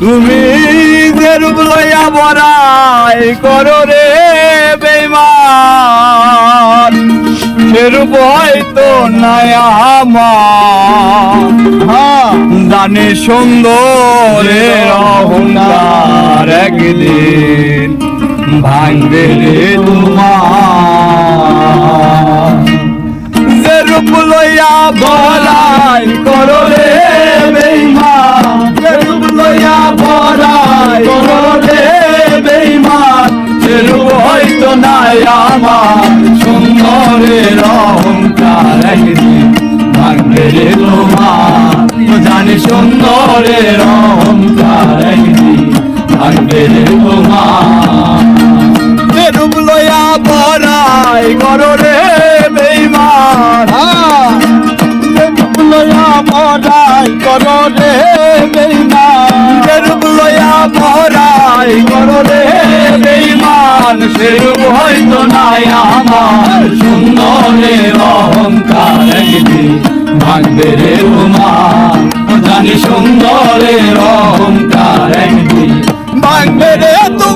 তুমি যে রূপ লইয়া বরাই করো রে বেইমান, সেরূপ হয়তো নাই আমার। হ্যাঁ জানি সুন্দরের অহংকার একদিন ভাঙবে রে তোমার। যে রূপ লইয়া বলাই করো রে নাই আমার সুন্দরের অহংকার একদিন ভাঙবে রে তোমার। জানি সুন্দরের অহংকার একদিন ভাঙবে রে তোমার। যে রূপ লইয়া বলাই করো রে বেইমান। হ্যাঁ লইয়া মরাই করো বেইমান। বলাই করলে বেইমান সেরূপ হয়তো নাই আমার। সুন্দরের অহংকার একদিন ভাঙবে রে উমা জানি সুন্দরের অহংকার একদিন ভাঙবে রে তোমার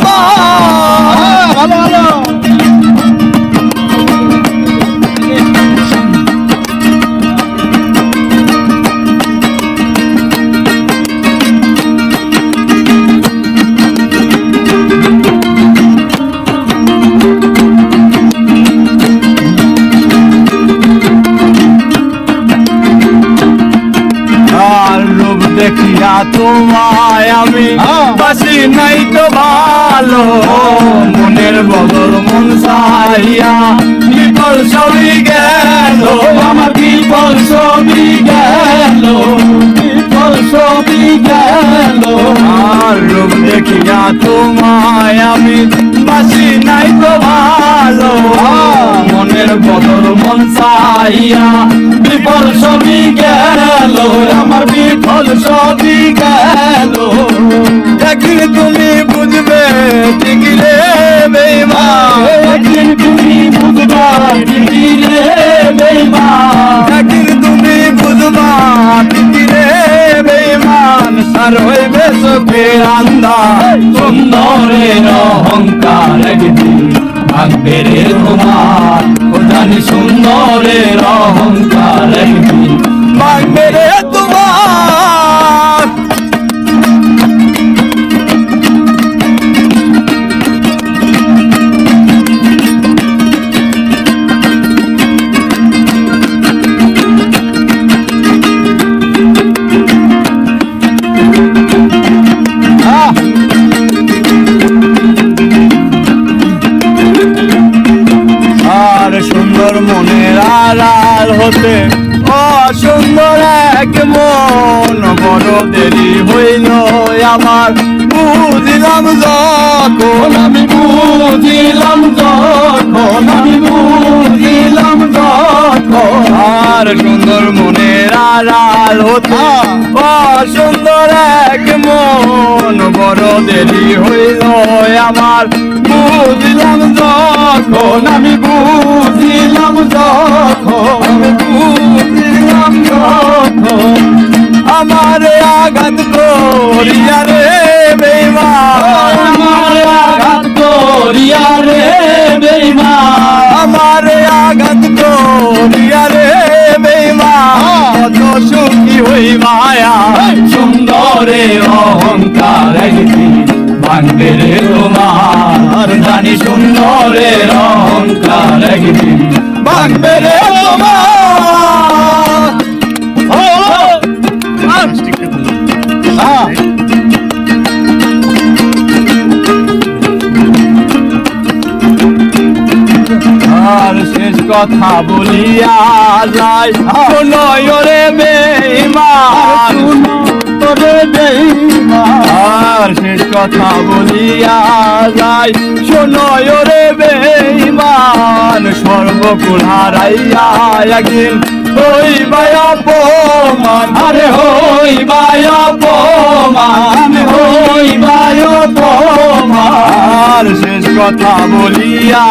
দেখিয়া তোমায় আমি হ্যাঁ। বাসি নাই তো ভালো। মনের বদল মন সাইয়া বিপল সবই গেল। আমার বিপল সবই গেল। বিপল সবই গেল। আর রূপ দেখিয়া তোমায় আমি বাসি নাই তো ভালো। মন চাইয়া বিফল সবই গেল আমার বিফল সবই গেল। একদিন তুমি বুঝবে রে বেইমান একদিন তুমি বুঝবা রে বেইমান একদিন তুমি বুঝবা ঠিক রে বেইমান সার হইবে চোখের আন্দাজ সুন্দরের অহংকার একদিন ভাঙবে রে তোমার সুন্দরের অহংকার ভাঙবে আর সুন্দর মনের আড়াল হতে। অসুন্দর এক মন বড় দেরি হইল আমার। বুঝিলাম যখন আমি বুঝিলাম যখন আমি বুঝিলাম যখন আর সুন্দর মনের আড়াল হতে। অসুন্দর এক মন বড় দেরি হইল আমার। বুঝিলাম যখন আমি বুঝিলাম যখন আমি বুঝিলাম যখন। আমার আঘাত করিয়া রে বেইমান। ভাঙবে রে তোমার জানি সুন্দরের অহংকার একদিন। ভাঙবে রে তোমার। হ্যাঁ। কথা বলিয়া যায় শোনয় রে বেইমান তোরে বেইমান শেষ কথা বলিয়া যায় শোনয় রে বেইমান সর্বকুল হারাইয়া একদিন হই বায়া পমান আরে হই বায়া পমান হই বায়া পমান শেষ কথা বলিয়া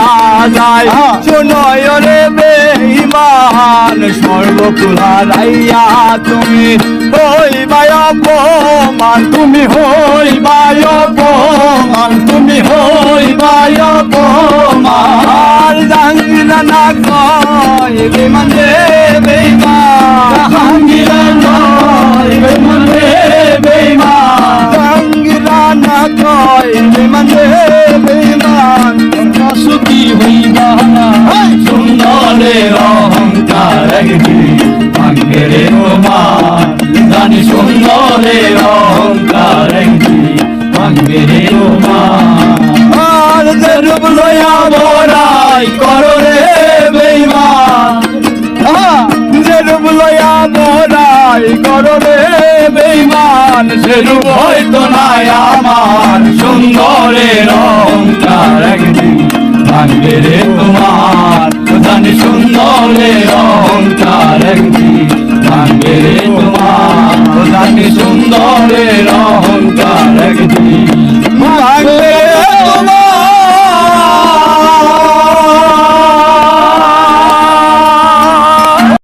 যায়। হ্যাঁ। শুনয় রে বেঈমান সর্বকুলা রাইয়া তুমি হইবাই অপমান তুমি হইবাই অপমান তুমি হইবাই অপমান। আর জাঙ্গিনা না কয় বিমান রে বেঈমান জাহাঙ্গীরা অহংকার একদিন ভাঙ্গে রে তোমার জানি সুন্দরের অহংকার একদিন ভাঙ্গে রে তোমার আর যে রূপ লইয়া বড়াই রে বেইমান যে রূপ লইয়া বড়াই রে বেইমান সে রূপ হয়তো নাই আমার সুন্দরের অহংকার একদিন।